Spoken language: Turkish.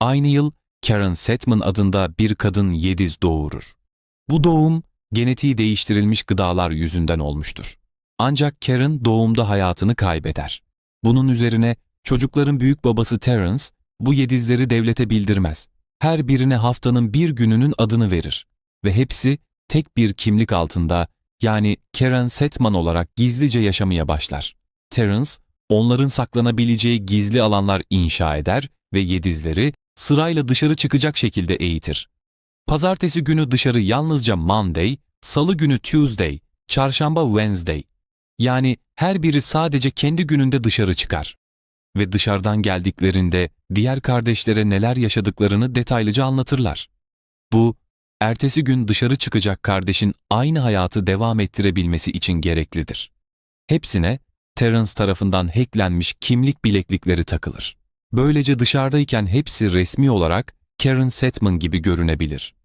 Aynı yıl Karen Setman adında bir kadın Yediz doğurur. Bu doğum genetiği değiştirilmiş gıdalar yüzünden olmuştur. Ancak Karen doğumda hayatını kaybeder. Bunun üzerine çocukların büyük babası Terence bu yedizleri devlete bildirmez. Her birine haftanın bir gününün adını verir ve hepsi tek bir kimlik altında yani Karen Setman olarak gizlice yaşamaya başlar. Terence, onların saklanabileceği gizli alanlar inşa eder ve yedizleri sırayla dışarı çıkacak şekilde eğitir. Pazartesi günü dışarı yalnızca Monday, salı günü Tuesday, çarşamba Wednesday. Yani her biri sadece kendi gününde dışarı çıkar. Ve dışarıdan geldiklerinde diğer kardeşlere neler yaşadıklarını detaylıca anlatırlar. Bu, ertesi gün dışarı çıkacak kardeşin aynı hayatı devam ettirebilmesi için gereklidir. Hepsine Terence tarafından hacklenmiş kimlik bileklikleri takılır. Böylece dışarıdayken hepsi resmi olarak Karen Setman gibi görünebilir.